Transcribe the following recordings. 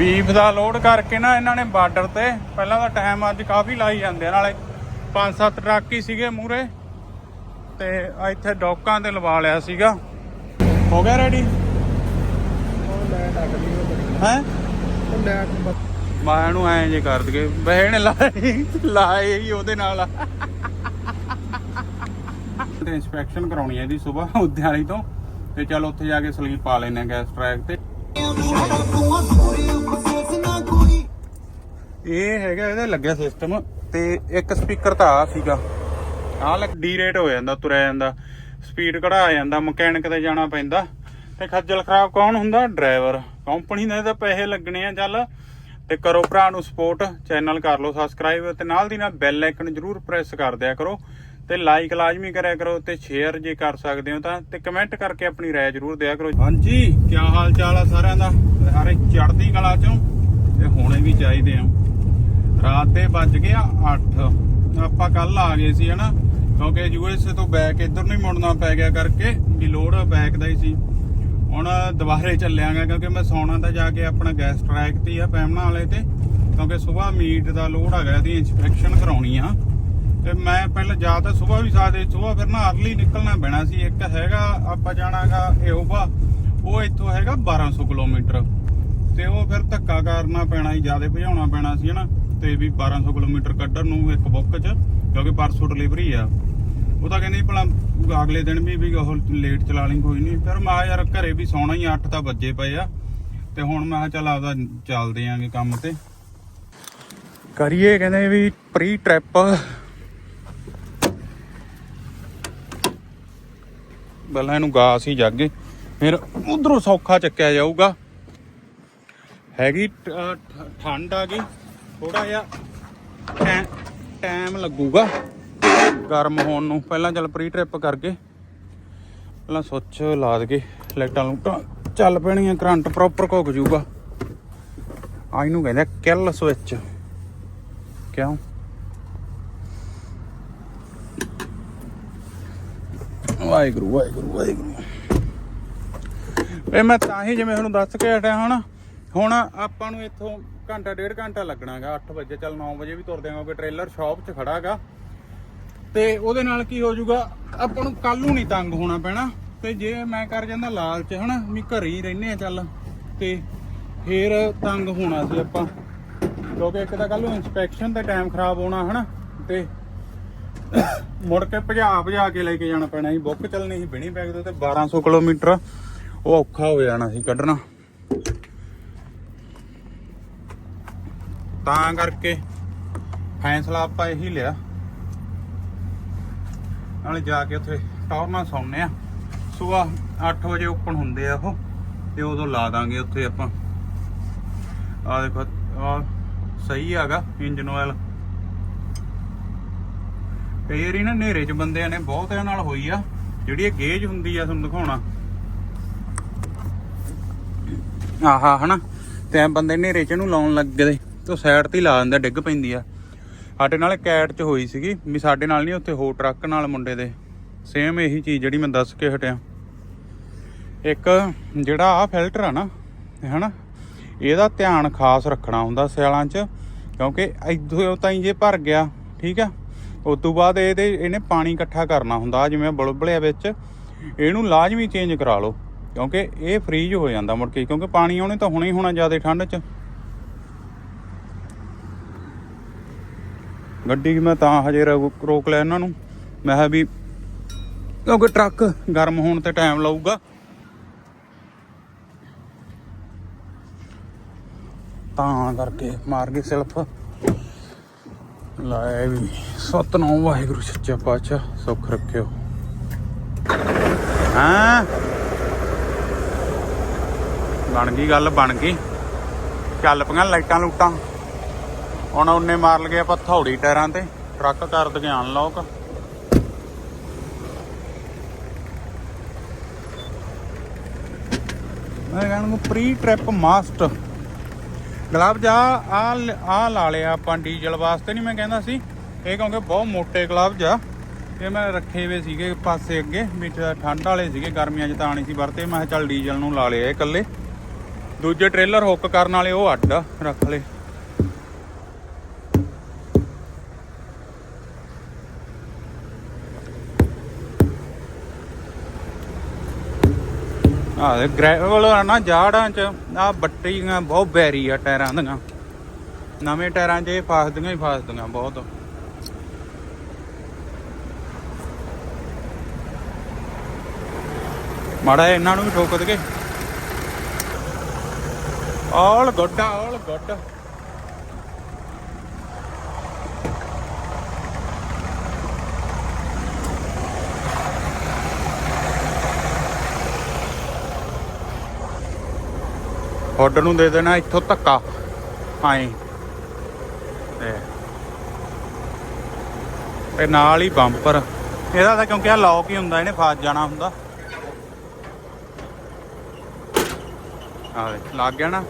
Beef ਦਾ load ਕਰਕੇ ਨਾ ਇਹਨਾਂ ਨੇ ਬਾਰਡਰ ਤੇ ਪਹਿਲਾਂ ਤਾਂ ਟਾਈਮ ਅੱਜ ਕਾਫੀ ਲਾਈ ਜਾਂਦੇ ਆ ਨਾਲੇ ਪੰਜ ਸੱਤ ਟਰੱਕ ਹੀ ਸੀਗੇ ਮੂਰੇ ਤੇ ਇੱਥੇ ਡੌਕਾਂ ਤੇ ਲਵਾ ਲਿਆ ਸੀਗਾ। ਹੋ ਗਿਆ ਰੈਡੀ ਲਈ ਹੈ? ਮੈਂ ਇਹਨੂੰ ਐਂ ਜੇ ਕਰ ਦਗੇ ਬਹਿਣ ਲਾਏ ਲਾਏ ਹੀ ਉਹਦੇ ਨਾਲ। ਤੇ ਇਨਸਪੈਕਸ਼ਨ ਕਰਾਉਣੀ ਹੈ ਇਹਦੀ ਸਵੇਰ ਉਦਿਆਲੀ ਤੋਂ। ਤੇ ਚਲ ਉੱਥੇ ਜਾ ਕੇ ਸਲੀਪ ਪਾ ਲੈਣੇ ਗੈਸ ਟਰੈਕ ਤੇ। ਇਹ ਹੈਗਾ ਇਹਦਾ ਲੱਗਿਆ ਸਿਸਟਮ ਤੇ ਇੱਕ ਸਪੀਕਰ ਤਾਂ ਆ ਸੀਗਾ। ਆਹ ਲੱਗ ਡੀ ਹੋ ਜਾਂਦਾ, ਤੁਰਿਆ ਜਾਂਦਾ ਸਪੀਡ ਘਟਾ ਜਾਂਦਾ ਮਕੈਨਿਕ ਤੇ ਜਾਣਾ ਪੈਂਦਾ। ਤੇ ਖੱਜਲ ਖਰਾਬ ਕੌਣ ਹੁੰਦਾ? ਡਰਾਈਵਰ ਕੰਪਨੀ ਦੇ ਤਾਂ ਪੈਸੇ ਲੱਗਣੇ ਆ ਚੱਲ। ਤੇ ਕਰੋ ਭਰਾ ਨੂੰ ਸਪੋਰਟ ਚੈਨਲ ਕਰ ਲਓ ਸਬਸਕ੍ਰਾਈਬ ਤੇ ਨਾਲ ਦੀ ਨਾਲ ਬੈਲ ਆਈਕਨ ਜਰੂਰ ਪ੍ਰੈਸ ਕਰ ਦਿਆ ਕਰੋ। ਤੇ ਲਾਈਕ ਲਾਜ਼ਮੀ ਕਰਿਆ ਕਰੋ ਤੇ ਸ਼ੇਅਰ ਜੇ ਕਰ ਸਕਦੇ ਹੋ ਤਾਂ, ਤੇ ਕਮੈਂਟ ਕਰਕੇ ਆਪਣੀ ਰਾਏ ਜਰੂਰ ਦਿਆ ਕਰੋ। ਹਾਂਜੀ ਕੀ ਹਾਲ ਚਾਲ ਆ ਸਾਰਿਆਂ ਦਾ? ਸਾਰੇ ਚੜ੍ਹਦੀ ਕਲਾ ਚੋਂ, ਤੇ ਹੋਣੇ ਵੀ ਚਾਹੀਦੇ ਆ। ਰਾਤ ਦੇ ਵੱਜ ਗਏ ਆ 8 ਆਪਾਂ ਕੱਲ ਆ ਗਏ ਸੀ, ਹਨਾ? ਕਿਉਂਕਿ ਯੂਐਸਏ ਤੋਂ ਬੈਕ ਇੱਧਰ ਨੂੰ ਹੀ ਮੁੜਨਾ ਪੈ ਗਿਆ ਕਰਕੇ ਵੀ ਲੋਡ ਬੈਕ ਦਾ ਹੀ ਸੀ। ਹੁਣ ਦੁਬਾਰੇ ਚੱਲਿਆਂਗਾ, ਕਿਉਂਕਿ ਮੈਂ ਸੌਣਾ ਤਾਂ ਜਾ ਕੇ ਆਪਣਾ ਗੈਸ ਟਰੈਕ ਤੇ ਆ ਪੈਮਣਾ ਵਾਲੇ ਤੇ, ਕਿਉਂਕਿ ਸਵੇਰ ਮੀਟ ਦਾ ਲੋਡ ਹੈਗਾ, ਇਹਦੀ ਇਨਸਪੈਕਸ਼ਨ ਕਰਾਉਣੀ ਆ। ਤੇ ਮੈਂ ਪਹਿਲਾਂ ਜਾ ਤਾਂ ਸਵੇਰ ਵੀ ਸਾਦੇ ਸਵੇਰ ਫਿਰ ਨਾ ਅਰਲੀ ਨਿਕਲਣਾ ਪੈਣਾ ਸੀ। ਇੱਕ ਹੈਗਾ, ਆਪਾਂ ਜਾਣਾਗਾ ਇਹੋਬਾ ਉਹ ਇੱਥੋਂ ਹੈਗਾ 1200 ਕਿਲੋਮੀਟਰ। ਤੇ ਉਹ ਫਿਰ ਧੱਕਾ ਕਰਨਾ ਪੈਣਾ ਸੀ, ਜ਼ਿਆਦਾ ਭਜਾਉਣਾ ਪੈਣਾ ਸੀ, ਹਨਾ? ਤੇ ਵੀ 1200 ਕਿਲੋਮੀਟਰ ਕੱਢਣ ਨੂੰ ਇੱਕ ਬੁੱਕ 'ਚ ਕਿਉਂਕਿ ਪਰਸੋਂ ਡਿਲੀਵਰੀ ਆ। ਉਹ ਤਾਂ ਕਹਿੰਦੀ ਭਲਾ ਅਗਲੇ ਦਿਨ ਵੀ ਵੀ ਉਹ ਲੇਟ ਚਲਾ ਲਈ ਕੋਈ ਨਹੀਂ ਫਿਰ ਮੈਂ ਯਾਰ ਘਰੇ ਵੀ ਸੌਣਾ ਹੀ 8 ਤਾਂ ਵੱਜੇ ਪਏ ਆ। ਤੇ ਹੁਣ ਮੈਂ ਚੱਲ ਆਪਦਾ ਚੱਲਦੇ ਆਂਗੇ ਕੰਮ ਤੇ। ਕਰੀਏ ਕਹਿੰਦੇ ਵੀ ਪ੍ਰੀ ਟ੍ਰਿਪ ਪਹਿਲਾਂ ਇਹਨੂੰ ਗਾਸ ਹੀ ਜਾਗੇ ਫਿਰ ਉਧਰੋਂ ਸੌਖਾ ਚੱਕਿਆ ਜਾਊਗਾ। ਹੈਗੀ ਠੰਡ ਆ ਗਈ। ਥੋੜਾ ਜਿਹਾ ਟੈ- ਟਾਈਮ ਲੱਗੂਗਾ। ਗਰਮ ਹੋਣ ਨੂੰ। ਪਹਿਲਾਂ ਚੱਲ ਪ੍ਰੀ ਟ੍ਰਿਪ ਕਰਕੇ। ਪਹਿਲਾਂ ਸੁੱਚ ਲਾ ਕੇ ਲਾਈਟਾਂ ਲੂਟਾਂ ਚੱਲ ਪੈਣੀਆਂ, ਕਰੰਟ ਪ੍ਰੋਪਰ ਘੁੱਕ ਜੂਗਾ। ਆ ਇਹਨੂੰ ਕਹਿੰਦੇ ਕਿਲ ਸਵਿਚ ਕਿਉਂ? ਵਾਹਿਗੁਰੂ ਵਾਹਿਗੁਰੂ ਵਾਹਿਗੁਰੂ। ਇਹ ਮੈਂ ਤਾਂ ਹੀ ਜਿਵੇਂ ਹੁਣ ਦੱਸ ਕੇ ਹਟਿਆ ਹੁਣ। ਹੁਣ ਆਪਾਂ ਨੂੰ ਇੱਥੋਂ ਘੰਟਾ, ਡੇਢ ਘੰਟਾ ਲੱਗਣਾਗਾ 8 ਵਜੇ, ਚੱਲ 9 ਵਜੇ ਵੀ ਤੁਰਦੇ ਆਂਗੇ ਟ੍ਰੇਲਰ ਸ਼ਾਪ 'ਚ ਖੜਾਗਾ। ਤੇ ਉਹਦੇ ਨਾਲ ਕੀ ਹੋ ਜਾਊਗਾ ਆਪਾਂ ਨੂੰ ਕੱਲ ਨੂੰ ਨਹੀਂ ਤੰਗ ਹੋਣਾ ਪੈਣਾ। ਤੇ ਜੇ ਮੈਂ ਕਰ ਜਾਂਦਾ ਲਾਲਚ, ਹਨਾ, ਵੀ ਘਰੇ ਹੀ ਰਹਿੰਦੇ ਆ ਚੱਲ, ਤੇ ਫੇਰ ਤੰਗ ਹੋਣਾ ਸੀ ਆਪਾਂ। ਕਿਉਂਕਿ ਇੱਕ ਤਾਂ ਕੱਲ ਨੂੰ ਇਨਸਪੈਕਸ਼ਨ ਦਾ ਟਾਈਮ ਖਰਾਬ ਹੋਣਾ, ਹਨਾ, ਤੇ ਮੁੜ ਕੇ ਭਜਾ ਭਜਾ ਕੇ ਲੈ ਕੇ ਜਾਣਾ ਪੈਣਾ ਸੀ। ਬੁੱਕ ਚੱਲਣੀ ਸੀ, ਬਿਣੀ ਬੈਗ ਦੇ ਤੇ 1200 ਕਿਲੋਮੀਟਰ। ਉਹ ਔਖਾ ਹੋ ਜਾਣਾ ਸੀ ਕੱਢਣਾ। ਤਾਂ ਕਰਕੇ ਫੈਸਲਾ ਆਪਾਂ ਇਹੀ ਲਿਆ। ਨਾਲੇ ਜਾ ਕੇ ਉੱਥੇ ਟੌਰਨਾ ਸੌਂਨੇ ਆ ਸਵੇਰ 8 ਵਜੇ ਓਪਨ ਹੁੰਦੇ ਆ ਉਹ, ਤੇ ਉਦੋਂ ਲਾ ਦਾਂਗੇ ਉੱਥੇ ਆਪਾਂ। ਆ ਦੇਖੋ ਆ ਸਹੀ ਹੈਗਾ, ਇੰਜਨ ਆਇਲ ਕਈ ਵਾਰੀ ਨਾ ਹਨੇਰੇ 'ਚ ਬੰਦਿਆਂ ਨੇ ਬਹੁਤਿਆਂ ਨਾਲ ਹੋਈ ਆ, ਜਿਹੜੀ ਇਹ ਗੇਜ ਹੁੰਦੀ ਆ ਤੁਹਾਨੂੰ ਦਿਖਾਉਣਾ। ਆਹਾ, ਹਨਾ? ਤੇ ਬੰਦੇ ਹਨੇਰੇ 'ਚ ਇਹਨੂੰ ਲਾਉਣ ਲੱਗਦੇ ਤੇ ਸਾਈਡ ਤੇ ਹੀ ਲਾ ਦਿੰਦਾ, ਡਿੱਗ ਪੈਂਦੀ ਆ। ਸਾਡੇ ਨਾਲ ਕੈਟ 'ਚ ਹੋਈ ਸੀਗੀ। ਵੀ ਸਾਡੇ ਨਾਲ ਨਹੀਂ ਉੱਥੇ ਹੋਰ ਟਰੱਕ ਨਾਲ ਮੁੰਡੇ ਦੇ। ਸੇਮ ਇਹੀ ਚੀਜ਼ ਜਿਹੜੀ ਮੈਂ ਦੱਸ ਕੇ ਹਟਿਆ। ਇੱਕ ਜਿਹੜਾ ਆ ਫਿਲਟਰ ਆ ਨਾ ਹਨਾ, ਇਹਦਾ ਧਿਆਨ ਖਾਸ ਰੱਖਣਾ ਹੁੰਦਾ ਸਿਆਲਾਂ 'ਚ, ਕਿਉਂਕਿ ਇੱਥੋਂ ਤਾਈਂ ਜੇ ਭਰ ਗਿਆ, ਠੀਕ ਆ? ਉਸ ਤੋਂ ਬਾਅਦ ਇਹਦੇ, ਇਹਨੇ ਪਾਣੀ ਇਕੱਠਾ ਕਰਨਾ ਹੁੰਦਾ ਜਿਵੇਂ ਬੁਲਬੁਲਿਆ ਵਿੱਚ, ਇਹਨੂੰ ਲਾਜ਼ਮੀ ਚੇਂਜ ਕਰਾ ਲਓ। ਕਿਉਂਕਿ ਇਹ ਫ੍ਰੀਜ ਹੋ ਜਾਂਦਾ ਮੁੜ ਕੇ, ਕਿਉਂਕਿ ਪਾਣੀ ਆਉਣੇ ਤਾਂ ਹੁਣੇ ਹੀ ਹੋਣਾ ਜ਼ਿਆਦਾ ਠੰਡ 'ਚ। ਗੱਡੀ ਮੈਂ ਤਾਂ ਹਜੇ ਰੋ- ਰੋਕ ਲਿਆ ਇਹਨਾਂ ਨੂੰ। ਮੈਂ ਕਿਹਾ ਵੀ ਕਿਉਂਕਿ ਟਰੱਕ ਗਰਮ ਹੋਣ ਤੇ ਟਾਈਮ ਲਾਊਗਾ। ਤਾਂ ਕਰਕੇ ਮਾਰ ਗਈ ਸਿਲਫ। ਲਾਏ ਵੀ, ਸਤਨਾਮ ਵਾਹਿਗੁਰੂ ਸੱਚਾ ਪਾਤਸ਼ਾਹ, ਸੁੱਖ ਰੱਖਿਓ। ਹਾਂ? ਬਣ ਗਈ ਗੱਲ, ਬਣ ਗਈ। ਚੱਲ ਪਈਆਂ ਲਾਈਟਾਂ ਲੂਟਾਂ। ਹੁਣ ਉਹਨੇ ਮਾਰ ਲਗੇ ਆਪਾਂ ਥੌੜੀ ਟਾਇਰਾਂ ਤੇ। ਟਰੱਕ ਕਰ ਦਗੇ ਅਨਲੌਕ ਮੈਂ ਕਹਿੰਦਾ ਪ੍ਰੀ ਟ੍ਰਿਪ ਮਾਸਟ ਗਲਵਜ਼ ਆ ਆ ਆ ਲਾ ਲਿਆ ਆਪਾਂ ਡੀਜ਼ਲ ਵਾਸਤੇ ਨਹੀਂ ਮੈਂ ਕਹਿੰਦਾ ਸੀ। ਇਹ ਕਿਉਂਕਿ ਬਹੁਤ ਮੋਟੇ ਗਲਵਜ਼ ਆ ਇਹ ਮੈਂ ਰੱਖੇ ਹੋਏ ਸੀਗੇ ਪਾਸੇ ਅੱਗੇ ਵੀ ਠੰਡ ਵਾਲੇ ਸੀਗੇ ਗਰਮੀਆਂ 'ਚ ਤਾਂ ਆਣੀ ਸੀ ਵਰਤੇ। ਮੈਂ ਕਿਹਾ ਚੱਲ ਡੀਜ਼ਲ ਨੂੰ ਲਾ ਲਿਆ ਇਹ ਇਕੱਲੇ। ਦੂਜੇ ਟ੍ਰੇਲਰ ਹੁੱਕ ਕਰਨ ਵਾਲੇ ਉਹ ਅੱਡ ਆ, ਰੱਖ ਲਏ। ਆ ਗ੍ਰੈਵਲ ਆ ਨਾ ਜਾੜਾਂ ਚ ਆ ਬੱਟੀਆਂ ਬਹੁਤ ਬੈਰੀ ਆ ਟਾਇਰਾਂ ਦੀਆਂ। ਨਵੇਂ ਟਾਇਰਾਂ 'ਚ ਇਹ ਫਸਦੀਆਂ ਹੀ ਫਸਦੀਆਂ ਬਹੁਤ। ਮਾੜਾ ਇਹਨਾਂ ਨੂੰ ਵੀ ਠੋਕ ਦਗੇ ਆਲ ਗੁੱਡ ਆਲ ਗੁੱਡ। ਹੁੱਡ ਨੂੰ ਦੇ ਦੇਣਾ, ਇੱਥੋਂ ਧੱਕਾ। ਆਏ। ਤੇ ਨਾਲ ਹੀ ਬੰਪਰ। ਇਹਦਾ ਤਾਂ ਕਿਉਂਕਿ ਆ ਲੌਕ ਹੀ ਹੁੰਦਾ, ਇਹਨੇ ਫਸ ਜਾਣਾ ਹੁੰਦਾ। ਆ ਲੱਗ ਗਿਆ ਨਾ?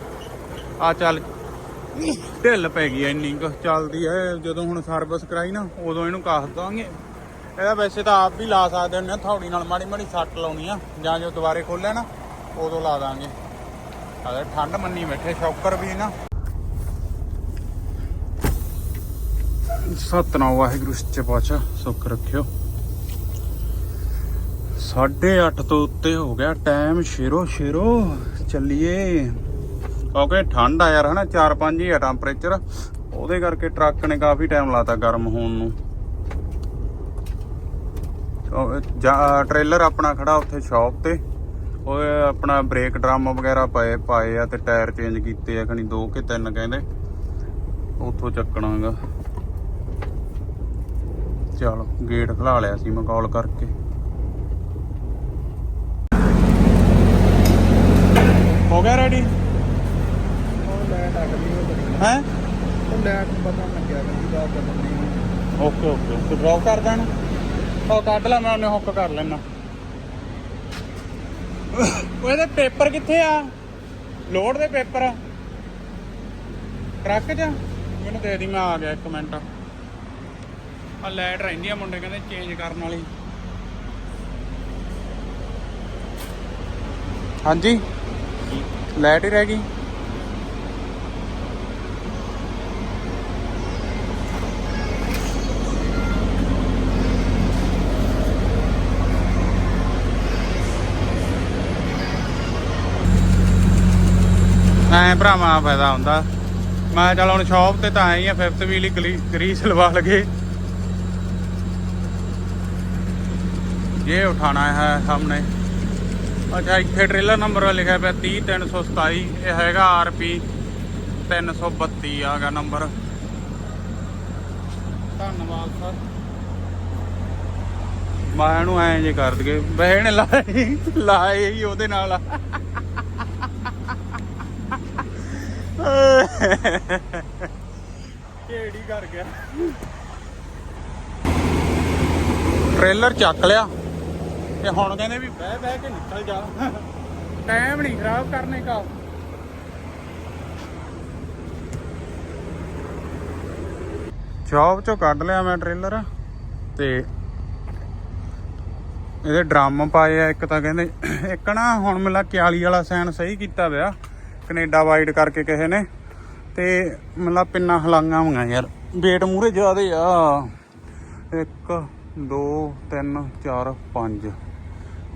ਆ ਚੱਲ, ਢਿੱਲ ਪੈ ਗਈ ਇੰਨੀ ਕੁ, ਚੱਲਦੀ ਐ ਜਦੋਂ ਹੁਣ ਸਰਵਿਸ ਕਰਾਈ ਨਾ, ਉਦੋਂ ਇਹਨੂੰ ਕਾਸ ਦਾਂਗੇ ਇਹਦਾ ਵੈਸੇ ਤਾਂ ਆਪ ਵੀ ਲਾ ਸਕਦੇ ਹੁੰਦੇ ਆ ਥੌੜੀ ਨਾਲ ਮਾੜੀ ਮਾੜੀ ਸੱਟ ਲਾਉਣੀ ਆ, ਜਾਂ ਜੋ ਦੁਬਾਰੇ ਖੋਲਿਆ ਨਾ, ਉਦੋਂ ਲਾ ਦਾਂਗੇ। ਅਗਰ ਠੰਡ ਮੰਨੀ ਬੈਠੇ, ਸ਼ੌਕਰ ਵੀ ਨਾ। ਸਤਨਾਮ ਵਾਹਿਗੁਰੂ ਸੱਚੇ ਪਾਤਸ਼ਾਹ, ਸੁੱਖ ਰੱਖਿਓ। 8:30 ਤੋਂ ਉੱਤੇ ਹੋ ਗਿਆ, ਟਾਈਮ ਸ਼ੇਰੋ ਸ਼ੇਰੋ, ਚੱਲੀਏ। ਕਿਉਂਕਿ ਠੰਡ ਆ ਯਾਰ, ਹਨਾ 4-5 ਹੀ ਆ ਟੈਂਪਰੇਚਰ ਉਹਦੇ ਕਰਕੇ ਟਰੱਕ ਨੇ ਕਾਫੀ ਟਾਈਮ ਲਾਤਾ ਗਰਮ ਹੋਣ ਨੂੰ। ਉਹ, ਜਾ- ਟ੍ਰੇਲਰ ਆਪਣਾ ਖੜਾ ਉੱਥੇ ਸ਼ਾਪ ਤੇ। ਉਹ ਆਪਣਾ ਬ੍ਰੇਕ ਡਰਮ ਵਗੈਰਾ ਪਏ ਪਾਏ ਆ ਤੇ ਟਾਇਰ ਚੇਂਜ ਕੀਤੇ ਆ ਖਣੀ ਦੋ ਕਿ ਤਿੰਨ ਕਹਿੰਦੇ। ਉੱਥੋਂ ਚੱਕਣਾਗਾ। ਚਲੋ ਗੇਟ ਖਲਾ ਲਿਆ ਸੀ ਮੈਂ ਕਾਲ ਕਰਕੇ। ਹੋ ਗਿਆ ਰੈਡੀ ਹੈ? ਉਹ ਲੈਟ ਪਤਾ ਲੱਗਿਆ ਕਿ ਦਾ ਕਦਮ ਨਹੀਂ ਓਕੇ ਓਕੇ ਤੂੰ ਡ੍ਰੌਪ ਕਰ ਦੇਣਾ। ਉਹ ਕੱਢ ਲੈ ਮੈਂ ਉਹਨੇ ਹੁੱਕ ਕਰ ਲੈਣਾ। ਇਹਦੇ ਪੇਪਰ ਕਿੱਥੇ ਆ? ਲੋਡ ਦੇ ਪੇਪਰ। ਟਰੱਕ 'ਚ? ਮੈਨੂੰ ਦੇ ਦੀ ਮੈਂ ਆ ਗਿਆ ਇੱਕ ਮਿੰਟ। ਆ ਲਾਈਟ ਰਹਿੰਦੀ ਆ ਮੁੰਡੇ ਕਹਿੰਦੇ ਚੇਂਜ ਕਰਨ ਵਾਲੀ। ਹਾਂਜੀ। ਲਾਈਟ ਹੀ ਰਹਿ ਗਈ। ਐ ਭਰਾਵਾਂ ਫਾਇਦਾ ਹੁੰਦਾ। ਮੈਂ ਚੱਲ ਹੁਣ ਸ਼ਾਪ ਤੇ ਤਾਂ ਆਏ ਆ ਫਿਫਥ ਵੀਲ ਹੀ ਗਰੀਸ ਲਵਾ ਲਗੇ। ਇਹ ਉਠਾਣਾ ਹੈ ਸਾਹਮਣੇ। ਅੱਛਾ, ਇੱਥੇ ਟ੍ਰੇਲਰ ਨੰਬਰ ਲਿਖਿਆ ਪਿਆ 30327 ਇਹ ਹੈਗਾ ਆਰਪੀ 332 ਆਗਾ ਨੰਬਰ ਧੰਨਵਾਦ ਸਰ ਮੈਂ ਇਹਨੂੰ ਐਂ ਜੇ ਕਰ ਦਗੇ ਬਹਿਣ ਲਾਏ ਲਾਏ ਹੀ ਉਹਦੇ ਨਾਲ ਕਿਹੜੀ ਕਰ ਗਿਆ? ਟ੍ਰੇਲਰ ਚੱਕ ਲਿਆ ਤੇ ਹੁਣ ਕਹਿੰਦੇ ਵੀ ਬਹਿ ਬਹਿ ਕੇ ਨਿਕਲ ਜਾ। ਟਾਈਮ ਨਹੀਂ ਖਰਾਬ ਕਰਨੇ ਕਾ। ਜੌਬ ਚੋਂ ਕੱਢ ਲਿਆ ਮੈਂ ਟ੍ਰੇਲਰ ਤੇ ਇਹਦੇ ਡਰਮ ਪਾਏ ਆ ਇੱਕ ਤਾਂ ਕਹਿੰਦੇ ਇੱਕ ਨਾ ਹੁਣ ਮਿਲਾ 41 ਵਾਲਾ ਸਾਈਨ ਸਹੀ ਕੀਤਾ ਵਿਆ ਕੈਨੇਡਾ ਵਾਈਡ ਕਰਕੇ ਕਿਸੇ ਨੇ ਤੇ ਮਤਲਬ ਪਿੰਨਾ ਹਲਾਂਗਾ ਹੋਈਆਂ ਯਾਰ। ਵੇਟ ਮੂਰੇ ਜ਼ਿਆਦੇ ਆ। 1 2 3 4 5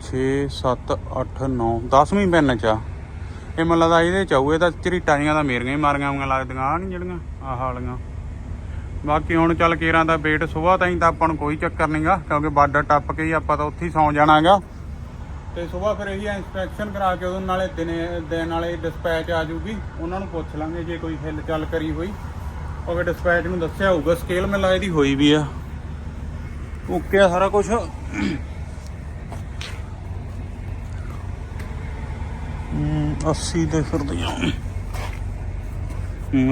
6 7 8 9 10ਵੀਂ ਪਿੰਨ ਚ ਆ। ਇਹ ਮਤਲਬ ਦਾ ਇਹਦੇ ਚ ਆਊ, ਇਹ ਤਾਂ ਝਰੀਟਾਂ ਦਾ ਮੇਰੀਆਂ ਹੀ ਮਾਰੀਆਂ ਹੋਈਆਂ ਲੱਗਦੀਆਂ ਆ ਨਹੀਂ ਜਿਹੜੀਆਂ, ਆਹ ਵਾਲੀਆਂ। ਬਾਕੀ ਹੁਣ ਚੱਲ ਕੇਰਾਂ ਦਾ ਵੇਟ ਸੁਬਾਹ ਤਾਈਂ ਤਾਂ ਆਪਾਂ ਨੂੰ ਕੋਈ ਚੱਕਰ ਨਹੀਂਗਾ ਕਿਉਂਕਿ ਬਾਰਡਰ ਟੱਪ ਕੇ ਹੀ ਆਪਾਂ ਤਾਂ ਉੱਥੇ ਹੀ ਸੌਂ ਜਾਣਾਗਾ। ਤੇ ਸਵੇਰ ਫਿਰ ਇਹੀ ਇਨਸਪੈਕਸ਼ਨ ਕਰਾ ਕੇ ਉਹਦੇ ਨਾਲੇ ਦਿਨੇ, ਦਿਨ ਵਾਲੇ ਡਿਸਪੈਚ ਆ ਜੂਗੀ ਉਹਨਾਂ ਨੂੰ ਪੁੱਛ ਲਾਂਗੇ ਜੇ ਕੋਈ ਹਿੱਲ ਚੱਲ ਕਰੀ ਹੋਈ। ਉਹ ਫਿਰ ਡਿਸਪੈਚ ਨੂੰ ਦੱਸਿਆ ਹੋਊਗਾ ਸਕੇਲ ਮਿਲਾ ਇਹਦੀ ਹੋਈ ਵੀ ਆ। ਓਕੇ ਆ ਸਾਰਾ ਕੁਝ ਹਮ 80 ਦੇ ਫਿਰਦੀਆਂ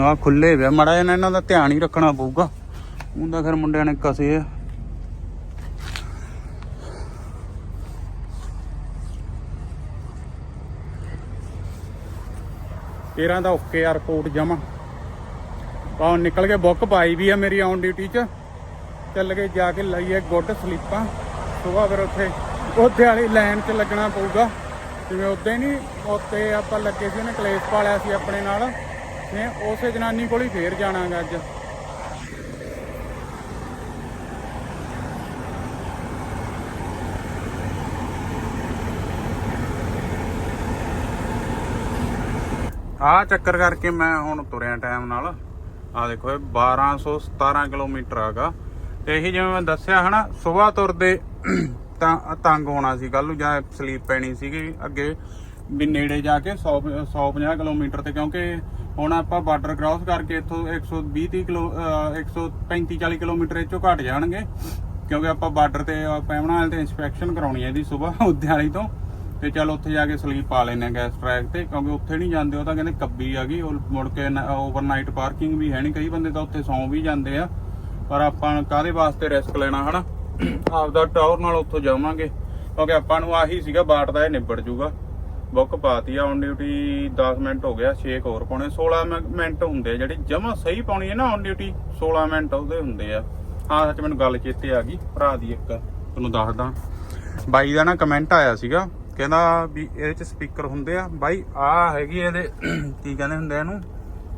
ਆ। ਖੁੱਲੇ ਪਿਆ ਮੜਾ ਇਹਨਾਂ ਇਹਨਾਂ ਦਾ ਧਿਆਨ ਹੀ ਰੱਖਣਾ ਪਊਗਾ। ਉਹਦਾ ਫਿਰ ਮੁੰਡਿਆਂ ਨੇ ਕਸੇ ਆ। ਤੇਰਾਂ ਦਾ ਓਕੇ ਆ ਰਿਪੋਰਟ ਜਮਾ ਪਾਉ ਨਿਕਲ ਕੇ ਬੁੱਕ ਪਾਈ ਵੀ ਆ ਮੇਰੀ ਔਨ ਡਿਊਟੀ 'ਚ। ਚੱਲ ਕੇ ਜਾ ਕੇ ਲਈਏ ਗੁੱਡ ਸਲੀਪਾਂ ਸੁਬਾਹ ਫਿਰ ਉੱਥੇ ਉੱਥੇ ਵਾਲੀ ਲਾਈਨ 'ਚ ਲੱਗਣਾ ਪਊਗਾ। ਜਿਵੇਂ ਉੱਦਾਂ ਹੀ ਨਹੀਂ ਉੱਤੇ ਆਪਾਂ ਲੱਗੇ ਸੀ ਉਹਨੇ ਕਲੇਸ਼ ਪਾਲਿਆ ਸੀ ਆਪਣੇ ਨਾਲ। ਨੇ ਉਸੇ ਜਨਾਨੀ ਕੋਲ ਹੀ ਫੇਰ ਜਾਣਾਗਾ ਅੱਜ। ਆ ਚੱਕਰ ਕਰਕੇ ਮੈਂ ਹੁਣ ਤੁਰਿਆ ਟਾਈਮ ਨਾਲ। ਆ ਦੇਖੋ ਇਹ 1217 ਕਿਲੋਮੀਟਰ ਆਗਾ। ਤੇ ਇਹੀ ਜਿਵੇਂ ਮੈਂ ਦੱਸਿਆ ਹਨਾ ਸਵੇਰ ਤੁਰਦੇ ਤਾਂ ਤੰਗ ਹੋਣਾ ਸੀ ਕੱਲ ਨੂੰ, ਜਾਂ ਸਲੀਪ ਪੈਣੀ ਸੀਗੀ ਅੱਗੇ, ਵੀ ਨੇੜੇ ਜਾ ਕੇ 100 150 ਕਿਲੋਮੀਟਰ ਤੇ, ਕਿਉਂਕਿ ਹੁਣ ਆਪਾਂ ਬਾਰਡਰ ਕ੍ਰਾਸ ਕਰਕੇ ਇੱਥੋਂ 120 30 ਕਿਲੋ, ਅਹ 135 40 ਕਿਲੋਮੀਟਰ ਇਹ ਚੋਂ ਘਟ ਜਾਣਗੇ। ਕਿਉਂਕਿ ਆਪਾਂ ਬਾਰਡਰ ਤੇ ਪੈਵਣਾ ਵਾਲੇ ਤੇ ਇਨਸਪੈਕਸ਼ਨ ਕਰਾਉਣੀ ਹੈ ਇਹਦੀ ਸਵੇਰ ਉਦਿਆਲੀ ਤੋਂ। ਤੇ ਚਲ ਉੱਥੇ ਜਾ ਕੇ ਸਲੀਪ ਪਾ ਲੈਨੇ ਆ ਗੈਸ ਟਰੈਕ ਤੇ, ਕਿਉਂਕਿ ਉੱਥੇ ਨਹੀਂ ਜਾਂਦੇ, ਉਹ ਤਾਂ ਕਹਿੰਦੇ ਕੱਬੀ ਆ ਗਈ, ਉਹ ਮੁੜ ਕੇ ਓਵਰਨਾਈਟ ਪਾਰਕਿੰਗ ਵੀ ਹੈ ਨਹੀਂ, ਕਈ ਬੰਦੇ ਤਾਂ ਉੱਥੇ ਸੌਂ ਵੀ ਜਾਂਦੇ ਆ, ਪਰ ਆਪਾਂ ਕਾਹਦੇ ਵਾਸਤੇ ਰਿਸਕ ਲੈਣਾ, ਹਨਾ? ਆਪਦਾ ਟਾਵਰ ਨਾਲ ਉੱਥੋਂ ਜਾਵਾਂਗੇ, ਕਿਉਂਕਿ ਆਪਾਂ ਨੂੰ ਆਹੀ ਸੀਗਾ, ਬਾਟ ਦਾ ਇਹ ਨਿਬੜ ਜੂਗਾ। ਬੁੱਕ ਪਾਤੀ ਆ ਔਨ ਡਿਊਟੀ 10 ਮਿੰਟ ਹੋ ਗਿਆ 6 ਹੋਰ ਪਾਉਣੇ 16 ਮਿੰ- ਮਿੰਟ ਹੁੰਦੇ ਆ, ਜਿਹੜੀ ਜਮਾ ਸਹੀ ਪਾਉਣੀ ਹੈ ਨਾ ਔਨ ਡਿਊਟੀ 16 ਮਿੰਟ ਉਹਦੇ ਹੁੰਦੇ ਆ। ਹਾਂ ਸੱਚ ਮੈਨੂੰ ਗੱਲ ਚੇਤੇ ਆ ਗਈ, ਭਰਾ ਦੀ ਇੱਕ ਤੁਹਾਨੂੰ ਦੱਸਦਾ। ਬਾਈ ਦਾ ਨਾ ਕਮੈਂਟ ਆਇਆ ਸੀਗਾ ਕਹਿੰਦਾ ਵੀ ਇਹਦੇ ਚ ਸਪੀਕਰ ਹੁੰਦੇ ਆ। ਬਾਈ ਆ ਹੈਗੀ ਇਹਦੇ ਕੀ ਕਹਿੰਦੇ ਹੁੰਦੇ ਇਹਨੂੰ?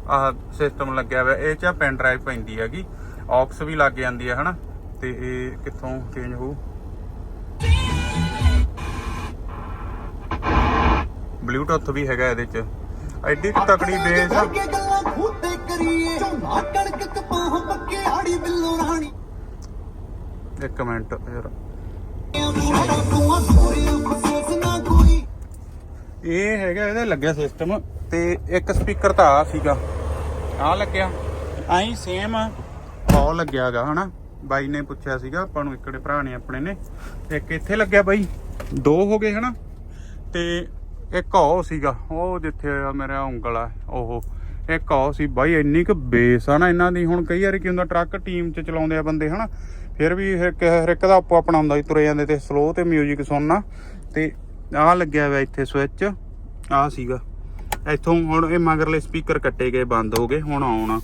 ਆਹ ਸਿਸਟਮ ਲੱਗਿਆ ਹੋਇਆ ਇਹ ਚ ਪੈਨ ਡਰਾਈਵ ਪੈਂਦੀ ਹੈਗੀ। ਆਕਸ ਵੀ ਲੱਗ ਜਾਂਦੀ ਹੈ ਹਨਾ? ਤੇ ਇਹ ਕਿੱਥੋਂ ਚੇਂਜ ਹੋਊ? ਬਲੂਟੁੱਥ ਵੀ ਹੈਗਾ ਇਹਦੇ ਚ। ਐਡੀ ਤਕੜੀ ਬੇਸ ਆ। ਇੱਕ ਮਿੰਟ ਯਾਰ। ਇਹ ਹੈਗਾ ਇਹਦਾ ਲੱਗਿਆ ਸਿਸਟਮ ਤੇ ਇੱਕ ਸਪੀਕਰ ਤਾਂ ਆ ਸੀਗਾ। ਆ ਲੱਗਿਆ। ਆਈ ਸੇਮ ਆਹ ਲੱਗਿਆਗਾ ਹਨਾ? ਬਾਈ ਨੇ ਪੁੱਛਿਆ ਸੀਗਾ, ਆਪਾਂ ਨੂੰ ਇਕੜੇ ਭਰਾ ਨੇ, ਆਪਣੇ ਨੇ। ਇੱਕ ਇੱਥੇ ਲੱਗਿਆ ਬਾਈ। ਦੋ ਹੋ ਗਏ, ਹਨਾ? ਤੇ ਇੱਕ ਉਹ ਸੀਗਾ, ਉਹ ਜਿੱਥੇ ਆ ਮੇਰਾ ਉਂਗਲ ਆ, ਉਹ। ਇੱਕ ਉਹ ਸੀ ਬਾਈ, ਇੰਨੀ ਕੁ ਬੇਸ ਆ ਨਾ ਇਹਨਾਂ ਦੀ। ਹੁਣ ਕਈ ਵਾਰੀ ਕੀ ਹੁੰਦਾ, ਟਰੱਕ ਟੀਮ 'ਚ ਚਲਾਉਂਦੇ ਆ ਬੰਦੇ, ਹਨਾ? ਫਿਰ ਵੀ ਹਰ ਇੱਕ ਹਰ ਇੱਕ ਦਾ ਆਪੋ ਆਪਣਾ ਹੁੰਦਾ ਸੀ, ਤੁਰੇ ਜਾਂਦੇ ਤੇ ਸਲੋ ਤੇ 뮤직 ਸੁਣਨਾ। ਤੇ ਆਹ ਲੱਗਿਆ ਹੋਇਆ ਇੱਥੇ ਸਵਿਚ ਆਹ ਸੀਗਾ। ਇੱਥੋਂ ਹੁਣ ਇਹ ਮਗਰਲੇ ਸਪੀਕਰ ਕੱਟੇ ਗਏ, ਬੰਦ ਹੋ ਗਏ, ਹੁਣ ਆਉਣਾ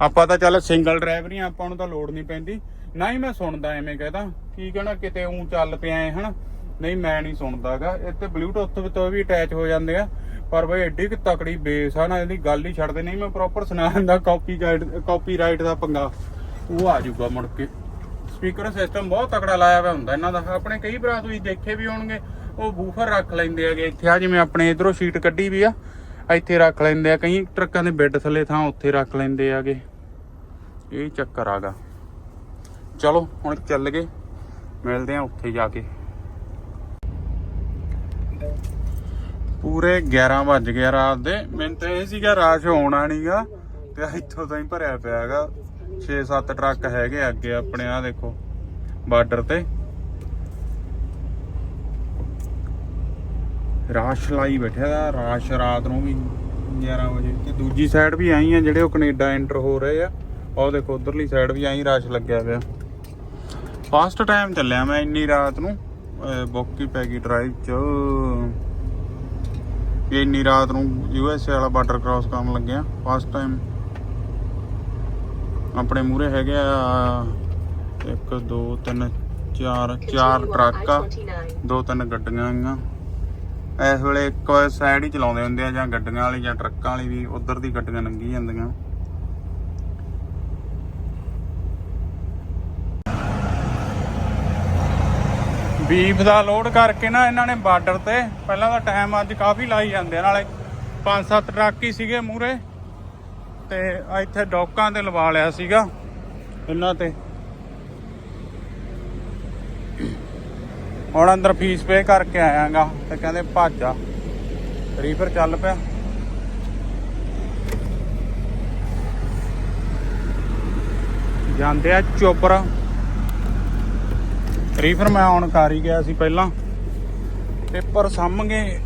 ਆਪਾਂ ਤਾਂ ਚੱਲ ਸਿੰਗਲ ਡਰਾਈਵਰ ਹੀ ਆਪਾਂ ਨੂੰ ਤਾਂ ਲੋਡ ਨਹੀਂ ਪੈਂਦੀ। ਨਾ ਹੀ ਮੈਂ ਸੁਣਦਾ ਐਵੇਂ ਕਹਦਾ, ਕੀ ਕਹਿਣਾ, ਕਿਤੇ ਉਂ ਚੱਲ ਪਿਆ ਐ, ਹਨਾ? ਨਹੀਂ, ਮੈਂ ਨਹੀਂ ਸੁਣਦਾਗਾ। ਇਹ ਬਲੂਟੁੱਥ ਵੀ ਤੋਂ ਵੀ ਅਟੈਚ ਹੋ ਜਾਂਦੇ ਆ। ਪਰ ਬਈ ਐਡੀ ਕਿ ਤਕੜੀ ਬੇਸ ਆ ਨਾ, ਇਹਦੀ ਗੱਲ ਹੀ ਛੱਡਦੇ ਨਹੀਂ। ਮੈਂ ਪ੍ਰੋਪਰ ਸੁਣਾ ਦਿੰਦਾ ਕਾਪੀ ਕਾਪੀਰਾਈਟ ਦਾ ਪੰਗਾ। ਉਹ ਆ ਜਾਊਗਾ ਮੁੜ ਕੇ। ਸਪੀਕਰ ਸਿਸਟਮ ਬਹੁਤ ਤਕੜਾ ਲਾਇਆ ਹੋਇਆ ਹੁੰਦਾ ਇਹਨਾਂ ਦਾ। ਆਪਣੇ ਕਈ ਭਰਾ ਤੁਸੀਂ ਦੇਖੇ ਵੀ ਹੋਣਗੇ। ਉਹ ਬੂਫਰ ਰੱਖ ਲੈਂਦੇ ਹੈਗੇ ਇੱਥੇ। ਆ ਜਿਵੇਂ ਆਪਣੇ ਇਧਰੋਂ ਸ਼ੀਟ ਕੱਢੀ ਵੀ ਆ, ਇੱਥੇ ਰੱਖ ਲੈਂਦੇ ਆ। ਕਈ ਟਰੱਕਾਂ ਦੇ ਬੈੱਡ ਥੱਲੇ ਥਾਂ ਉੱਥੇ ਰੱਖ ਲੈਂਦੇ ਆਗੇ ਇਹ ਚੱਕਰ ਆਗਾ। ਚਲੋ, ਹੁਣ ਚੱਲ ਗਏ। ਮਿਲਦੇ ਆ ਉੱਥੇ ਜਾ ਕੇ। ਪੂਰੇ 11 ਵੱਜ ਗਏ ਰਾਤ ਦੇ। ਮੈਨੂੰ ਤਾਂ ਇਹ ਸੀਗਾ ਰਾਸ਼ ਹੋਣਾ ਨਹੀਂਗਾ ਤੇ ਇੱਥੋਂ ਤਾਂ ਹੀ ਭਰਿਆ ਪਿਆ ਹੈਗਾ। 6-7 ਟਰੱਕ ਹੈਗੇ ਅੱਗੇ ਆਪਣੇ ਆ ਦੇਖੋ, ਬਾਰਡਰ ਤੇ। ਰਾਸ਼ ਲਾਈ ਬੈਠਿਆ ਦਾ ਰਾਸ਼ ਰਾਤ ਨੂੰ ਵੀ 11 ਵਜੇ। ਤੇ ਦੂਜੀ ਸਾਈਡ ਵੀ ਆਈ ਆ ਜਿਹੜੇ ਉਹ ਕੈਨੇਡਾ ਐਂਟਰ ਹੋ ਰਹੇ ਆ। ਉਹ ਦੇਖੋ ਉਧਰਲੀ ਸਾਈਡ ਵੀ ਆਈ ਰਾਸ਼ ਲੱਗਿਆ ਪਿਆ। ਫਾਸਟ ਟਾਈਮ ਚੱਲਿਆ ਮੈਂ ਇੰਨੀ ਰਾਤ ਨੂੰ। ਬੁੱਕ ਹੀ ਪੈ ਗਈ ਡਰਾਈਵ ਚ। ਇਹ ਇੰਨੀ ਰਾਤ ਨੂੰ ਯੂ ਐਸ ਏ ਵਾਲਾ ਬਾਰਡਰ ਕ੍ਰਾਸ ਕਰਨ ਲੱਗਿਆ। ਫਸਟ ਟਾਈਮ ਆਪਣੇ ਮੂਹਰੇ ਹੈਗੇ ਆ 1 2 3 4 ਚਾਰ ਟਰੱਕ ਆ। ਦੋ ਤਿੰਨ ਗੱਡੀਆਂ ਆਈਆਂ। ਇਸ ਵੇਲੇ ਇੱਕ ਸਾਈਡ ਹੀ ਚਲਾਉਂਦੇ ਹੁੰਦੇ ਆ ਜਾਂ ਗੱਡੀਆਂ ਵਾਲੀ ਜਾਂ ਟਰੱਕਾਂ ਵਾਲੀ ਵੀ, ਉਧਰ ਦੀ ਗੱਡੀਆਂ ਲੰਘੀ ਜਾਂਦੀਆਂ। ਬੀਫ ਦਾ ਲੋਡ ਕਰਕੇ ਨਾ ਇਹਨਾਂ ਨੇ ਬਾਰਡਰ ਤੇ, ਪਹਿਲਾਂ ਤਾਂ ਟਾਈਮ ਅੱਜ ਕਾਫੀ ਲਾਈ ਜਾਂਦੇ ਆ, ਨਾਲੇ ਪੰਜ ਸੱਤ ਟਰੱਕ ਹੀ ਸੀਗੇ ਮੂਰੇ ਤੇ ਇੱਥੇ ਡੌਕਾਂ ਤੇ ਲਵਾ ਲਿਆ ਸੀਗਾ, ਇਹਨਾਂ ਤੇ। ਹੁਣ ਅੰਦਰ ਫੀਸ ਪੇ ਕਰਕੇ ਆਇਆਗਾ ਤੇ ਕਹਿੰਦੇ ਭੱਜ ਆ। ਰੀਫਰ ਚੱਲ ਪਿਆ। ਜਾਂਦੇ ਆ ਚੋਪਰ। ਰੀਫਰ ਮੈਂ ਆਨ ਕਰ ਹੀ ਗਿਆ ਸੀ ਪਹਿਲਾਂ। ਪੇਪਰ ਸਾਹਮਣੇ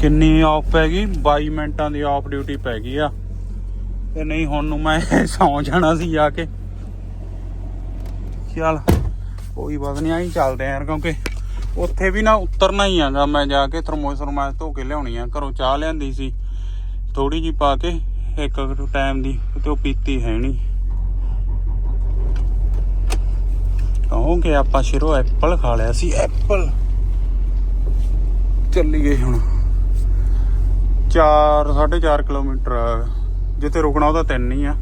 ਕਿੰਨੀ ਆਫ ਪੈ ਗਈ? 22 ਮਿੰਟਾਂ ਦੀ ਆਫ ਡਿਊਟੀ ਪੈ ਗਈ ਆ। ਤੇ ਨਹੀਂ, ਹੁਣ ਨੂੰ ਮੈਂ ਸੌ ਜਾਣਾ ਸੀ ਜਾ ਕੇ। ਚੱਲ। ਕੋਈ ਬਾਤ ਨਹੀਂ ਆਈ ਚੱਲਦੇ ਆ ਕਿਉਂਕਿ ਉੱਥੇ ਵੀ ਨਾ ਉਤਰਨਾ ਹੀ ਆਗਾ। ਮੈਂ ਜਾ ਕੇ ਥਰਮੋਸ ਥਰਮਾਸ ਧੋ ਕੇ ਲਿਆਉਣੀ ਆ। ਘਰੋਂ ਚਾਹ ਲਿਆਂਦੀ ਸੀ। ਥੋੜੀ ਜੀ ਪਾ ਕੇ ਇੱਕ ਟਾਈਮ ਦੀ, ਤੇ ਉਹ ਪੀਤੀ ਹੈ ਨਹੀਂ ਕਹੋਗੇ ਆਪਾਂ ਸ਼ਿਰੋ ਐਪਲ ਖਾ ਲਿਆ ਸੀ। ਐਪਲ ਚੱਲੀ ਗਏ ਹੁਣ 4 4.5 ਕਿਲੋਮੀਟਰ ਆ। ਜਿੱਥੇ ਰੁਕਣਾ ਉਹਦਾ 3 ਹੀ ਆ।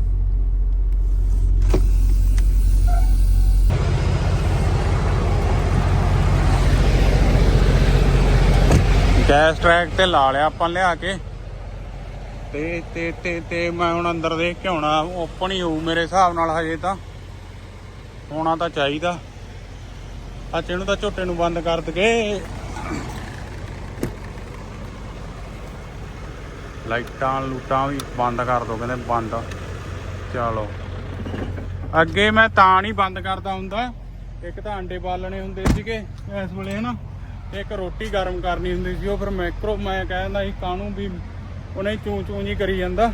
ਗੈਸ ਟਰੈਕ ਤੇ ਲਾ ਲਿਆ ਆਪਾਂ ਲਿਆ ਕੇ। ਤੇ ਤੇ ਤੇ ਤੇ ਮੈਂ ਹੁਣ ਅੰਦਰ ਦੇ ਕੇ ਓਪਨ ਹੀ ਹੋਊ ਮੇਰੇ ਹਿਸਾਬ ਨਾਲ ਹਜੇ ਤਾਂ। ਹੋਣਾ ਤਾਂ ਚਾਹੀਦਾ। ਅੱਜ ਇਹਨੂੰ ਤਾਂ ਝੋਟੇ ਨੂੰ ਬੰਦ ਕਰ ਦਗੇ ਲਾਈਟਾਂ, ਲੂਟਾਂ ਵੀ ਬੰਦ ਕਰ ਦੋ, ਕਹਿੰਦੇ ਬੰਦ। ਚਲੋ। ਅੱਗੇ ਮੈਂ ਤਾਂ ਨਹੀਂ ਬੰਦ ਕਰਦਾ ਹੁੰਦਾ। ਇੱਕ ਤਾਂ ਅੰਡੇ ਬਾਲਣੇ ਹੁੰਦੇ ਸੀਗੇ ਇਸ ਵੇਲੇ, ਹਨਾ? ਇੱਕ ਰੋਟੀ ਗਰਮ ਕਰਨੀ ਹੁੰਦੀ ਸੀ, ਉਹ ਫਿਰ ਮੈਕਰੋ, ਮੈਂ ਕਹਿੰਦਾ ਸੀ, ਕਾਹਨੂੰ ਵੀ ਉਹਨੇ ਚੂੰ ਚੂੰ ਜੀ ਕਰੀ ਜਾਂਦਾ,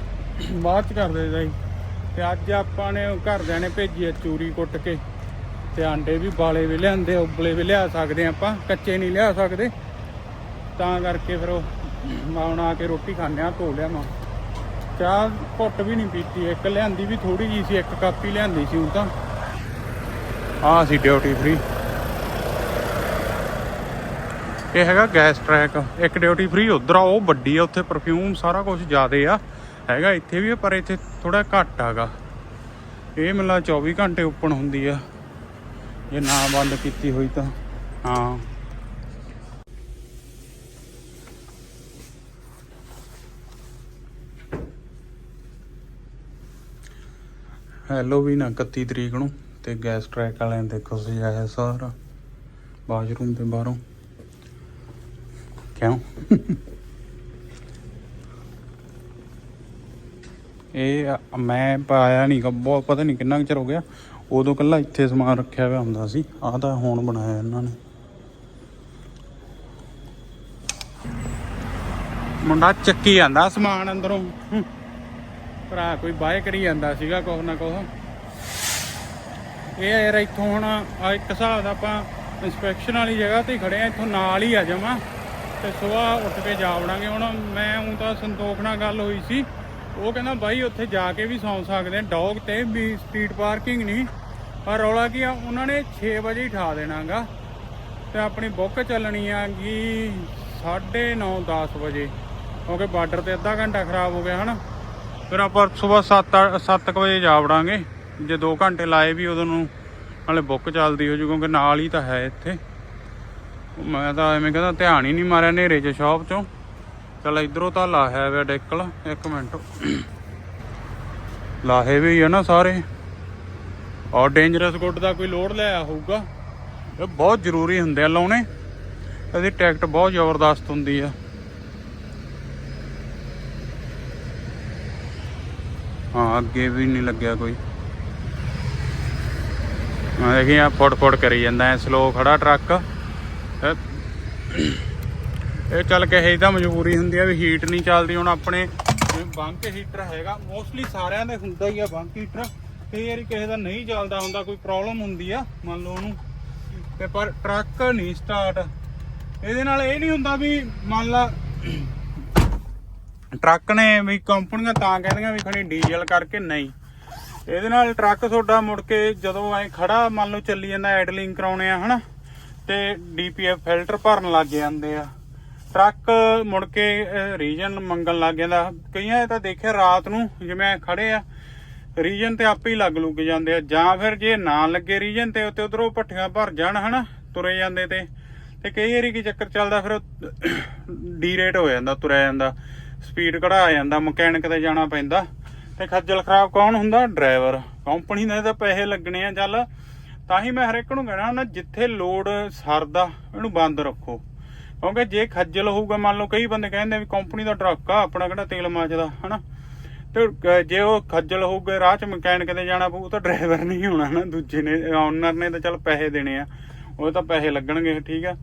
ਬਾਅਦ ਚ ਕਰ ਦੇਦਾ ਸੀ। ਤੇ ਅੱਜ ਆਪਾਂ ਨੇ ਘਰਦਿਆਂ ਨੇ ਭੇਜੀ ਆ ਚੂਰੀ ਕੁੱਟ ਕੇ, ਤੇ ਆਂਡੇ ਵੀ ਬਾਲੇ ਵੀ ਲਿਆਂਦੇ, ਉਬਲੇ ਵੀ ਲਿਆ ਸਕਦੇ ਆਪਾਂ, ਕੱਚੇ ਨਹੀਂ ਲਿਆ ਸਕਦੇ। ਤਾਂ ਕਰਕੇ ਫਿਰ ਉਹ ਹੁਣ ਆ ਕੇ ਰੋਟੀ ਖਾਂਦੇ ਆ ਧੋ ਲਿਆ ਮੈਂ। ਚਾਹ ਘੁੱਟ ਵੀ ਨਹੀਂ ਪੀਤੀ, ਇੱਕ ਲਿਆਂਦੀ ਵੀ ਥੋੜੀ ਜੀ ਸੀ, ਇੱਕ ਕੱਪ ਹੀ ਲਿਆਂਦੀ ਸੀ ਉਹ ਤਾਂ। ਆ ਸੀ ਡਿਊਟੀ ਫ੍ਰੀ ਇਹ ਹੈਗਾ ਗੈਸ ਟਰੈਕ, ਇੱਕ ਡਿਊਟੀ ਫ੍ਰੀ ਉਧਰ ਆ ਉਹ ਵੱਡੀ ਆ, ਉੱਥੇ ਪਰਫਿਊਮ ਸਾਰਾ ਕੁਝ ਜ਼ਿਆਦੇ ਆ। ਹੈਗਾ ਇੱਥੇ ਵੀ ਪਰ ਇੱਥੇ ਥੋੜਾ ਘੱਟ ਆਗਾ ਇਹ ਮੈਨੂੰ ਲੱਗਦਾ 24 ਘੰਟੇ ਓਪਨ ਹੁੰਦੀ ਆ। ਜੇ ਨਾ ਬੰਦ ਕੀਤੀ ਹੋਈ ਤਾਂ, ਹਾਂ। ਹੈਲੋ ਵੀ ਨਾ 31 ਤਰੀਕ ਨੂੰ, ਤੇ ਗੈਸ ਟਰੈਕ ਵਾਲਿਆਂ ਨੇ ਦੇਖੋ ਸਜਾਇਆ ਸਾਰਾ। ਬਾਥਰੂਮ ਤੇ ਬਾਹਰੋਂ। ਕਿਉਂ? ਇਹ ਮੈਂ ਪਾਇਆ ਨਹੀਂ ਬਹੁਤ ਪਤਾ ਨਹੀਂ ਕਿੰਨਾ ਕੁ ਚਿਰ ਹੋ ਗਿਆ। ਉਦੋਂ ਕੱਲਾ ਇੱਥੇ ਸਮਾਨ ਰੱਖਿਆ ਹੋਇਆ ਹੁੰਦਾ ਸੀ, ਆਹ ਤਾਂ ਹੁਣ ਬਣਾਇਆ ਇਹਨਾਂ ਨੇ। ਮੁੰਡਾ ਚੱਕੀ ਜਾਂਦਾ ਸਮਾਨ ਅੰਦਰੋਂ। ਭਰਾ ਕੋਈ ਬਾਏ ਕਰੀ ਜਾਂਦਾ ਸੀਗਾ, ਕੁਛ ਨਾ ਕੁਛ। ਇਹ ਯਾਰ ਇੱਥੋਂ ਹੁਣ ਇੱਕ ਹਿਸਾਬ ਦਾ ਆਪਾਂ ਇਨਸਪੈਕਸ਼ਨ ਵਾਲੀ ਜਗ੍ਹਾ ਤੇ ਖੜੇ ਆ, ਇੱਥੋਂ ਨਾਲ ਹੀ ਆ ਜਾਵਾਂ ਤੇ ਸਵੇਰ ਉੱਠ ਕੇ ਜਾ ਵੜਾਂਗੇ। ਹੁਣ ਮੈਂ ਹੁਣ ਤਾਂ ਸੰਤੋਖ ਨਾਲ ਗੱਲ ਹੋਈ ਸੀ। ਉਹ ਕਹਿੰਦਾ, ਬਾਈ, ਉੱਥੇ ਜਾ ਕੇ ਵੀ ਸੌਂ ਸਕਦੇ ਆ ਡੌਗ ਤੇ ਵੀ ਸਟਰੀਟ ਪਾਰਕਿੰਗ ਨਹੀਂ। ਪਰ ਰੌਲਾ ਕੀ ਆ? ਉਹਨਾਂ ਨੇ 6 ਵਜੇ ਹੀ ਠਾ ਦੇਣਾਗਾ। ਤੇ ਆਪਣੀ ਬੁੱਕ ਚੱਲਣੀ ਆਗੀ 9:30 10 ਵਜੇ। ਕਿਉਂਕਿ ਬਾਰਡਰ ਤੇ ਅੱਧਾ ਘੰਟਾ ਖਰਾਬ ਹੋ ਗਿਆ, ਹਨਾ? ਫਿਰ ਆਪਾਂ ਸਵੇਰ 7 7 ਵਜੇ ਜਾ ਵੜਾਂਗੇ। ਜੇ 2 ਘੰਟੇ ਲਾਏ ਵੀ ਉਦੋਂ ਨੂੰ, ਨਾਲੇ ਬੁੱਕ ਚੱਲਦੀ ਹੋ ਜੂ, ਕਿਉਂਕਿ ਨਾਲ ਹੀ ਤਾਂ ਹੈ ਇੱਥੇ। ਮੈਂ ਤਾਂ ਐਵੇਂ ਕਹਿੰਦਾ ਧਿਆਨ ਹੀ ਨਹੀਂ ਮਾਰਿਆ ਨੇਰੇ 'ਚ ਸ਼ਾਪ 'ਚੋਂ। ਚਲ ਇਧਰੋਂ ਤਾਂ ਲਾਹਿਆ ਵੇ ਡੈਕਲ, ਇੱਕ ਮਿੰਟ। ਲਾਹੇ ਵੀ ਆ ਨਾ ਸਾਰੇ। ਔਰ ਡੇਂਜਰਸ ਗੁੱਡ ਦਾ ਕੋਈ ਲੋਡ ਲਿਆ ਹੋਊਗਾ ਇਹ ਬਹੁਤ ਜ਼ਰੂਰੀ ਹੁੰਦੇ ਆ ਲਾਉਣੇ। ਇਹਦੀ ਟਿਕਟ ਬਹੁਤ ਜ਼ਬਰਦਸਤ ਹੁੰਦੀ ਆ। ਹਾਂ, ਅੱਗੇ ਵੀ ਨਹੀਂ ਲੱਗਿਆ ਕੋਈ। ਆ ਦੇਖੀ ਆ, ਫੁੱਟ ਫੁੱਟ ਕਰੀ ਜਾਂਦਾ, ਐ ਸਲੋ ਖੜਾ ਟਰੱਕ। ਇਹ- ਚੱਲ ਕੇ ਇਹ ਤਾਂ ਮਜਬੂਰੀ ਹੁੰਦੀ ਆ ਵੀ ਹੀਟ ਨਹੀਂ ਚੱਲਦੀ। ਹੁਣ ਆਪਣੇ ਬੰਕ ਹੀਟਰ ਹੈਗਾ ਮੋਸਟਲੀ ਸਾਰਿਆਂ ਦੇ ਹੁੰਦਾ ਹੀ ਆ ਬੰਕ ਹੀਟਰ ਕਈ ਵਾਰੀ ਕਿਸੇ ਦਾ ਨਹੀਂ ਚੱਲਦਾ ਹੁੰਦਾ, ਕੋਈ ਪ੍ਰੋਬਲਮ ਹੁੰਦੀ ਆ, ਮੰਨ ਲਓ ਉਹਨੂੰ। ਤੇ ਪਰ ਟਰੱਕ ਨਹੀਂ ਸਟਾਰਟ ਇਹਦੇ ਨਾਲ ਇਹ ਨਹੀਂ ਹੁੰਦਾ ਵੀ ਮੰਨ ਲਾ ਟਰੱਕ ਨੇ ਵੀ ਕੰਪਨੀਆਂ ਤਾਂ ਕਹਿੰਦੀਆਂ ਵੀ ਖਣੀ ਡੀਜ਼ਲ ਕਰਕੇ ਨਹੀਂ। ਇਹਦੇ ਨਾਲ ਟਰੱਕ ਤੁਹਾਡਾ ਮੁੜ ਕੇ ਜਦੋਂ ਐ ਖੜਾ, ਮੰਨ ਲਓ ਚੱਲੀ ਜਾਂਦਾ ਐਡਲਿੰਗ ਕਰਾਉਣੇ ਆ, ਹਨਾ? ਤੇ ਡੀਪੀਐਫ ਫਿਲਟਰ ਭਰਨ ਲੱਗ ਜਾਂਦੇ ਆ। ਟਰੱਕ ਮੁੜ ਕੇ ਰੀਜਨ ਮੰਗਣ ਲੱਗ ਜਾਂਦਾ। ਕਈਆਂ ਇਹ ਤਾਂ ਦੇਖਿਆ ਰਾਤ ਨੂੰ, ਜਿਵੇਂ ਖੜੇ ਆ, ਰੀਜਨ ਤੇ ਆਪੇ ਹੀ ਲੱਗ ਲੁੱਗ ਜਾਂਦੇ ਆ। ਜਾਂ ਫਿਰ ਜੇ ਨਾ ਲੱਗੇ ਰੀਜਨ ਤੇ ਉੱਤੇ ਉਧਰੋਂ ਪੱਠੀਆਂ ਭਰ ਜਾਣ, ਹਨਾ, ਤੁਰੇ ਜਾਂਦੇ ਤੇ। ਤੇ ਕਈ ਵਾਰੀ ਕੀ ਚੱਕਰ ਚੱਲਦਾ, ਫਿਰ ਡੀਰੇਟ ਹੋ ਜਾਂਦਾ, ਤੁਰਿਆ ਜਾਂਦਾ, ਸਪੀਡ ਘਟਾ ਜਾਂਦਾ, ਮਕੈਨਿਕ ਤੇ ਜਾਣਾ ਪੈਂਦਾ। ਤੇ ਖੱਜਲ ਖਰਾਬ ਕੌਣ ਹੁੰਦਾ? ਡਰਾਈਵਰ। ਕੰਪਨੀ ਦੇ ਤਾਂ ਪੈਸੇ ਲੱਗਣੇ ਆ, ਚੱਲ ਤਾਂ ਹੀ ਮੈਂ ਹਰ ਇੱਕ ਨੂੰ ਕਹਿਣਾ ਹੁੰਦਾ ਜਿੱਥੇ ਲੋਡ ਸਰਦਾ, ਇਹਨੂੰ ਬੰਦ ਰੱਖੋ। ਕਿਉਂਕਿ ਜੇ ਖੱਜਲ ਹੋਊਗਾ, ਮੰਨ ਲਓ ਕਈ ਬੰਦੇ ਕਹਿੰਦੇ ਵੀ ਕੰਪਨੀ ਦਾ ਟਰੱਕ ਆ, ਆਪਣਾ ਕਿਹੜਾ ਤੇਲ ਮਾਚਦਾ, ਹਨਾ? ਤੇ ਜੇ ਉਹ ਖੱਜਲ ਹੋਊਗਾ, ਰਾਹ ਚ ਮਕੈਨਿਕ ਤੇ ਜਾਣਾ ਪਊ ਤਾਂ ਡਰਾਈਵਰ ਨਹੀਂ ਹੋਣਾ ਨਾ, ਦੂਜੇ ਨੇ ਓਨਰ ਨੇ ਤਾਂ ਚੱਲ ਪੈਸੇ ਦੇਣੇ ਆ। ਉਹ ਤਾਂ ਪੈਸੇ ਲੱਗਣਗੇ, ਠੀਕ ਆ।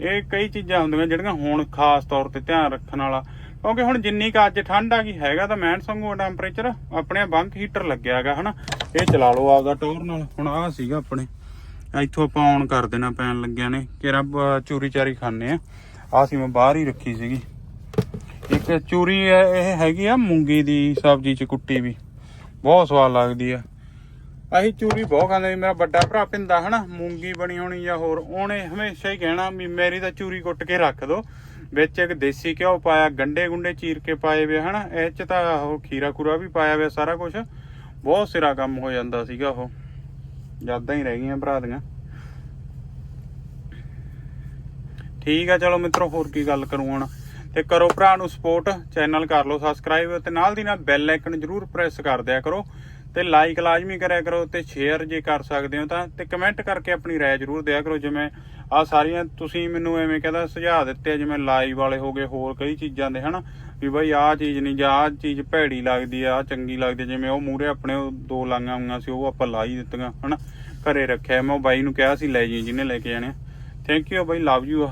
ਇਹ ਕਈ ਚੀਜ਼ਾਂ ਹੁੰਦੀਆਂ ਜਿਹੜੀਆਂ ਹੁਣ ਖਾਸ ਤੌਰ ਤੇ ਧਿਆਨ ਰੱਖਣ ਵਾਲਾ। ਕਿਉਂਕਿ ਹੁਣ ਜਿੰਨੀ ਕੁ ਅੱਜ ਠੰਡ ਆ ਗਈ, ਹੈਗਾ ਤਾਂ ਮੈਨ ਸੰਗੂ ਟੈਂਪਰੇਚਰ ਆਪਣੇ ਬੰਕ ਹੀਟਰ ਲੱਗਿਆ ਹੈਗਾ, ਹਨਾ। ਇਹ ਚਲਾ ਲਓ ਆਪਦਾ ਟੋਰ ਨਾਲ। ਹੁਣ ਆਹ ਸੀਗਾ ਆਪਣੇ। ਇੱਥੋਂ ਆਪਾਂ ਔਨ ਕਰ ਦੇਣਾ ਪੈਣ ਲੱਗਿਆ ਨੇ। ਕਿਰਾ ਚੂਰੀ ਚਾਰੀ ਖਾਣੇ ਆ। ਆ ਸੀ ਮੈਂ ਬਾਹਰ ਹੀ ਰੱਖੀ ਸੀਗੀ। ਇੱਕ ਚੂਰੀ ਇਹ ਹੈਗੀ ਆ ਮੂੰਗੀ ਦੀ ਸਬਜ਼ੀ ਚ ਕੁੱਟੀ ਵੀ। ਬਹੁਤ ਸਵਾਦ ਲੱਗਦੀ ਆ। ਅਸੀਂ ਚੂਰੀ ਬਹੁਤ ਖਾਂਦੇ ਮੇਰਾ ਵੱਡਾ ਭਰਾ ਪਿੰਦਾ, ਹਨਾ। ਮੂੰਗੀ ਬਣੀ ਹੋਣੀ ਜਾਂ ਹੋਰ, ਉਹਨੇ ਹਮੇਸ਼ਾ ਹੀ ਕਹਿਣਾ ਵੀ ਮੇਰੀ ਤਾਂ ਚੂਰੀ ਕੁੱਟ ਕੇ ਰੱਖ ਦੋ। ਵਿੱਚ ਇੱਕ ਦੇਸੀ ਘਿਓ ਪਾਇਆ, ਗੰਡੇ ਗੁੰਡੇ ਚੀਰ ਕੇ ਪਾਏ ਵੇ, ਹਨਾ? ਇਹ ਚ ਤਾਂ ਉਹ ਖੀਰਾ ਖੂਰਾ ਵੀ ਪਾਇਆ ਵੇ ਸਾਰਾ ਕੁਝ ਬਹੁਤ ਸਿਰਾ ਕੰਮ ਹੋ ਜਾਂਦਾ ਸੀਗਾ ਉਹ। ਯਾਦਾਂ ਹੀ ਰਹਿ ਗਈਆਂ ਭਰਾ ਦੀਆਂ। ਠੀਕ ਆ, ਚਲੋ ਮਿੱਤਰੋ, ਹੋਰ ਕੀ ਗੱਲ ਕਰੂੰ ਹੁਣ। ਤੇ ਕਰੋ ਭਰਾ ਨੂੰ ਸਪੋਰਟ ਚੈਨਲ ਕਰ ਲਓ ਸਬਸਕ੍ਰਾਈਬ ਤੇ ਨਾਲ ਦੀ ਨਾਲ ਬੈਲ ਆਈਕਨ ਜਰੂਰ ਪ੍ਰੈਸ ਕਰ ਦਿਆ ਕਰੋ। ਤੇ ਲਾਈਕ ਲਾਜ਼ਮੀ ਕਰਿਆ ਕਰੋ, ਤੇ ਸ਼ੇਅਰ ਜੇ ਕਰ ਸਕਦੇ ਹੋ ਤਾਂ, ਤੇ ਕਮੈਂਟ ਕਰਕੇ ਆਪਣੀ ਰਾਏ ਜਰੂਰ ਦਿਆ ਕਰੋ, ਜਿਵੇਂ ਆ ਸਾਰੀਆਂ ਤੁਸੀਂ ਮੈਨੂੰ ਐਵੇਂ ਕਹਿੰਦਾ ਸੁਝਾਅ ਦਿੱਤੇ ਜਿਵੇਂ ਲਾਈਵ ਵਾਲੇ ਹੋ ਗਏ, ਹੋਰ ਕਈ ਚੀਜ਼ਾਂ ਦੇ, ਹਨਾ? ਵੀ ਬਾਈ ਆਹ ਚੀਜ਼ ਨਹੀਂ ਜਾਂ ਆਹ ਚੀਜ਼ ਭੈੜੀ ਲੱਗਦੀ ਆ, ਆਹ ਚੰਗੀ ਲੱਗਦੀ ਜਿਵੇਂ ਉਹ ਮੂਰੇ ਆਪਣੇ ਦੋ ਲਾਂਗਾਂ ਆਉਂਗੀਆਂ ਸੀ, ਉਹ ਆਪਾਂ ਲਾਈ ਦਿੱਤੀਆਂ, ਹਨਾ? ਘਰੇ ਰੱਖਿਆ, ਮੈਂ ਉਹ ਬਾਈ ਨੂੰ ਕਿਹਾ ਸੀ, ਲੈ ਜੀ, ਜਿਹਨੇ ਲੈ ਕੇ ਜਾਣੇ thank you bye love you